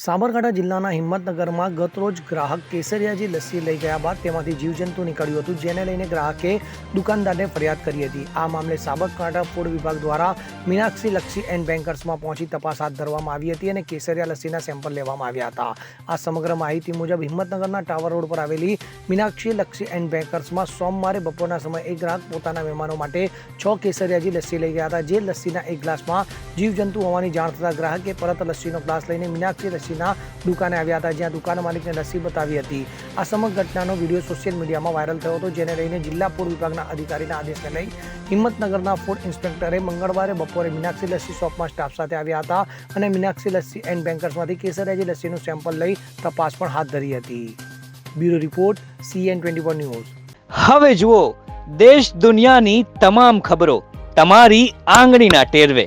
સાબરકાંઠા જિલ્લાના હિંમતનગરમાં ગતરોજ ગ્રાહક કેસરિયાજી લસ્સી લઈ ગયા બાદ તેમાંથી જીવજંતુ નીકળ્યું હતું, જેને લઈને ગ્રાહકે દુકાનદારને ફરિયાદ કરી હતી. આ મામલે સાબરકાંઠા ફૂડ વિભાગ દ્વારા મીનાક્ષી લક્ષી એન્ડ બેન્કર્સમાં પહોંચી તપાસ હાથ ધરવામાં આવી હતી અને કેસરિયા લસ્સીના સેમ્પલ લેવામાં આવ્યા હતા. આ સમગ્ર માહિતી મુજબ હિંમતનગરના ટાવર રોડ પર આવેલી મીનાક્ષી લક્ષી એન્ડ બેન્કર્સમાં સોમવારે બપોરના સમયે એક ગ્રાહક પોતાના મહેમાનો માટે છ કેસરિયાજી લસ્સી લઈ ગયા હતા, જે લસ્સીના એક ગ્લાસમાં જીવજંતુ હોવાની જાણ થતાં ગ્રાહકે પરત લસ્સીનો ગ્લાસ લઈને મીનાક્ષી લસ્સીના દુકાને આવ્યા હતા, જ્યાં દુકાન માલિકને લસ્સી બતાવી હતી. આ સમગ્ર ઘટનાનો વીડિયો સોશિયલ મીડિયામાં વાયરલ થયો હતો, જેને લઈને જિલ્લા પૂર વિભાગના અધિકારીના આદેશને લઈ હિંમતનગરના ફૂડ ઇન્સ્પેક્ટરે મંગળવારે બપોરે મીનાક્ષી લસ્સી શોપમાં સ્ટાફ સાથે આવ્યા હતા અને મીનાક્ષી લસ્સી એન્ડ બેન્કર્સમાંથી કેસરિયાજી લસ્સીનું સેમ્પલ લઈ તપાસ પણ હાથ ધરી હતી. Bureau report, CN twenty four news. હવે જુઓ, દેશ દુનિયાની તમામ ખબરો, તમારી આંગળીના ટેરવે.